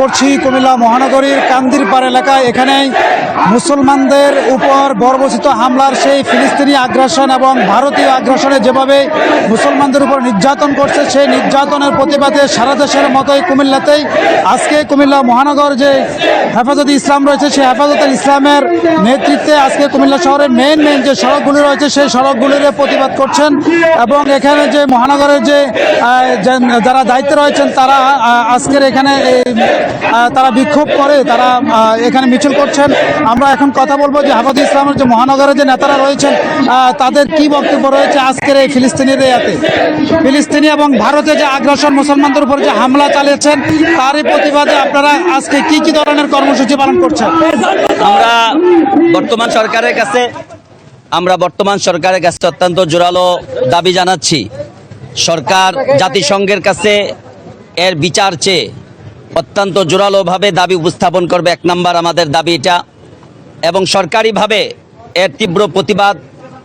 করছি কুমিল্লা মহানগরীর কান্দিরপাড় এলাকায়। এখানে মুসলমানদের উপর বর্বচিত হামলার সেই ফিলিস্তিনি আগ্রাসন এবং ভারতীয় আগ্রাসনে যেভাবে মুসলমানদের উপর নির্যাতন করছে, সেই নির্যাতনের প্রতিবাদে সারা দেশের মতোই কুমিল্লাতেই আজকে কুমিল্লা মহানগর যে হেফাজতে ইসলাম রয়েছে, সেই হেফাজতে ইসলামের নেতৃত্বে আজকে কুমিল্লা শহরের মেন মেন যে সড়কগুলি রয়েছে, সেই সড়কগুলির প্রতিবাদ করছেন এবং এখানে যে মহানগরের যে যারা দায়িত্বে রয়েছেন, তারা আজকের এখানে তারা বিক্ষোভ করে, তারা এখানে মিছিল করছেন। আমরা এখন কথা বলব যে হাফাজ ইসলামের যে মহানগরের যে নেতারা রয়েছেন তাদের কি বক্তব্য রয়েছে আজকের এই ফিলিস্তিনির ইয়াতে? ফিলিস্তিনি এবং ভারতে যে আগ্রাসন, মুসলমানদের উপর যে হামলা চালিয়েছেন, তারই প্রতিবাদে আপনারা আজকে কি কি ধরনের কর্মসূচি পালন করছেন? আমরা বর্তমান সরকারের কাছে, আমরা বর্তমান সরকারের কাছে অত্যন্ত জোরালো দাবি জানাচ্ছি। সরকার জাতিসংঘের কাছে এর বিচার চেয়ে অত্যন্ত জোরালোভাবে দাবি উপস্থাপন করবে এক নাম্বার আমাদের দাবি এটা। এবং সরকারিভাবে এর তীব্র প্রতিবাদ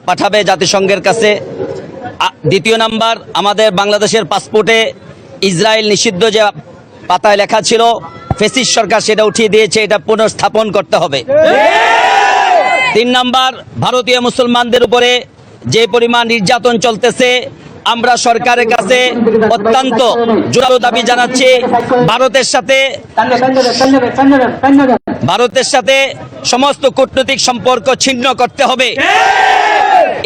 পাঠাবে জাতিসংঘের কাছে। দ্বিতীয় নাম্বার, আমাদের বাংলাদেশের পাসপোর্টে ইসরায়েল নিষিদ্ধ যে পাতায় লেখা ছিল, ফেসিস সরকার সেটা উঠিয়ে দিয়েছে, এটা পুনঃস্থাপন করতে হবে। তিন নাম্বার, ভারতীয় মুসলমানদের উপরে যে পরিমাণ নির্যাতন চলতেছে আমরা সরকারের কাছে অত্যন্ত জোরালো দাবি জানাচ্ছি। ভারতের সাথে ভারতের সাথে সমস্ত কূটনৈতিক সম্পর্ক ছিন্ন করতে হবে।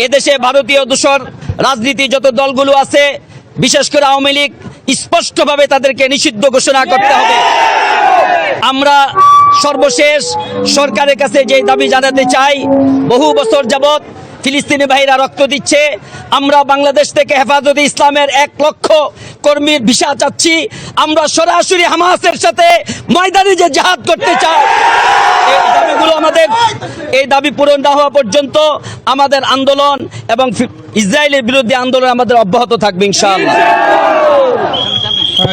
এদেশে ভারতীয় দূষণ রাজনীতি যত দলগুলো আছে, বিশেষ করে আওয়ামী লীগ, স্পষ্টভাবে তাদেরকে নিষিদ্ধ ঘোষণা করতে হবে। আমরা সর্বশেষ সরকারের কাছে যে দাবি জানাতে চাই, বহু বছর যাবৎ ফিলিস্তিনি ভাইরা রক্ত দিচ্ছে। আমরা বাংলাদেশ থেকে হেফাজতে ইসলামের এক লক্ষ কর্মীর ভিসা চাচ্ছি। আমরা সরাসরি হামাসের সাথে ময়দানে যে জাহাদ করতে চাই, এই দাবিগুলো আমাদের এই দাবি পূরণ না হওয়া পর্যন্ত আমাদের আন্দোলন এবং ইসরায়েলের বিরুদ্ধে আন্দোলন আমাদের অব্যাহত থাকবে, ইনশাআল্লাহ।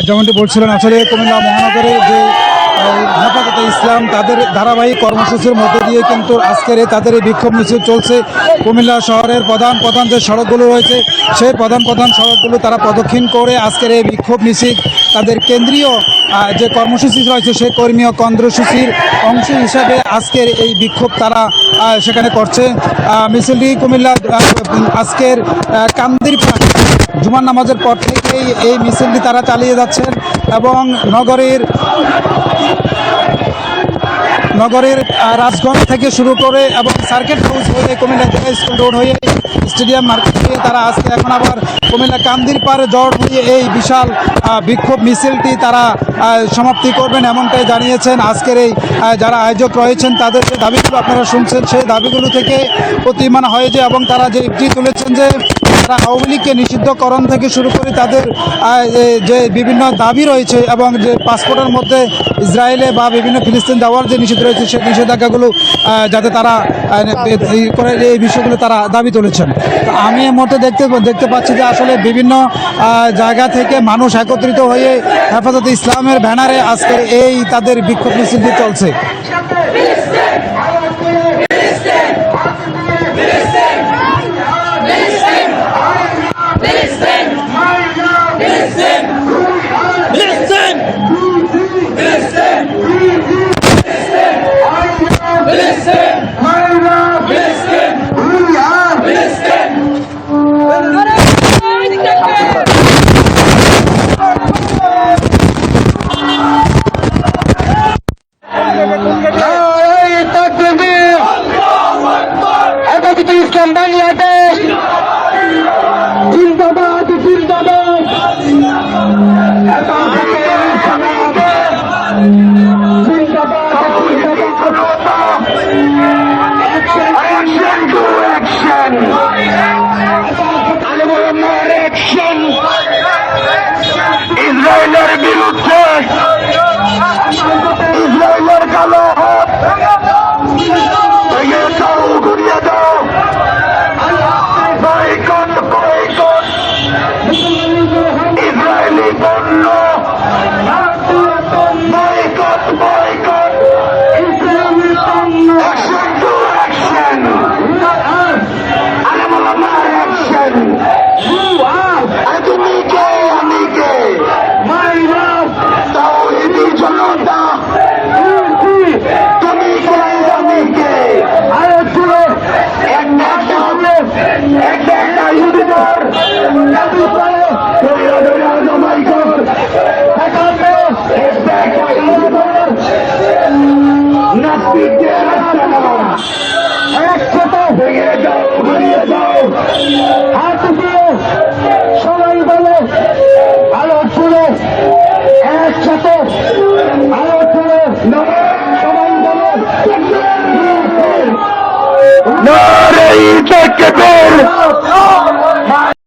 যেমনটি বলছিলেন, আসলে কুমিল্লা মহানগরে যে হেফাজতে ইসলাম তাদের ধারাবাহিক কর্মসূচির মধ্যে দিয়ে কিন্তু আজকের এই তাদের এই বিক্ষোভ মিছিল চলছে। কুমিল্লা শহরের প্রধান প্রধান যে সড়কগুলো রয়েছে, সেই প্রধান প্রধান সড়কগুলো তারা প্রদক্ষিণ করে আজকের এই বিক্ষোভ মিছিল তাদের কেন্দ্রীয় যে কর্মসূচি রয়েছে, সেই কর্মীয় কর্মসূচির অংশ হিসাবে আজকের এই বিক্ষোভ তারা সেখানে করছে। মিছিলটি কুমিল্লা আজকের কান্দির জুমার নামাজের পর থেকেই এই মিছিলটি তারা চালিয়ে যাচ্ছেন এবং নগরীর নগরের রাজগঞ্জ থেকে শুরু করে এবং সার্কিট হাউস হয়ে কুমিল্লা স্কুল রোড হয়ে স্টেডিয়াম মার্কেট হয়ে তারা আজকে এখন আবার কুমিল্লা কান্দির পাড়ে জড় হয়ে এই বিশাল বিক্ষোভ মিছিলটি তারা সমাপ্তি করবেন এমনটাই জানিয়েছেন আজকের এই যারা আয়োজক রয়েছেন তাদের যে দাবিগুলো আপনারা শুনছেন সেই দাবিগুলো থেকে প্রতিমান হয় যে এবং তারা যে তুলেছেন যে তারা আওয়ামী লীগকে নিষিদ্ধকরণ থেকে শুরু করে তাদের যে বিভিন্ন দাবি রয়েছে এবং যে পাসপোর্টের মধ্যে ইসরায়েলে বা বিভিন্ন ফিলিস্তিন যাওয়ার যে নিষেধ রয়েছে সেই নিষেধাজ্ঞাগুলো যাতে তারা করে, এই বিষয়গুলো তারা দাবি তুলেছেন। আমি এই মুহূর্তে দেখতে দেখতে পাচ্ছি যে আসলে বিভিন্ন জায়গা থেকে মানুষ একত্রিত হয়ে হেফাজতে ইসলামের ব্যানারে আজকের এই তাদের বিক্ষোভ মিছিলটি চলছে। বাংলাদেশ জিন্দাবাদ জিন্দাবাদ İsrailler bir lütfen একসাথে ভেঙে যাও হারিয়ে যাও হাত দিয়ে সবাই বলে আলো তুলে একসাথে তুলে সবাই বলে নারে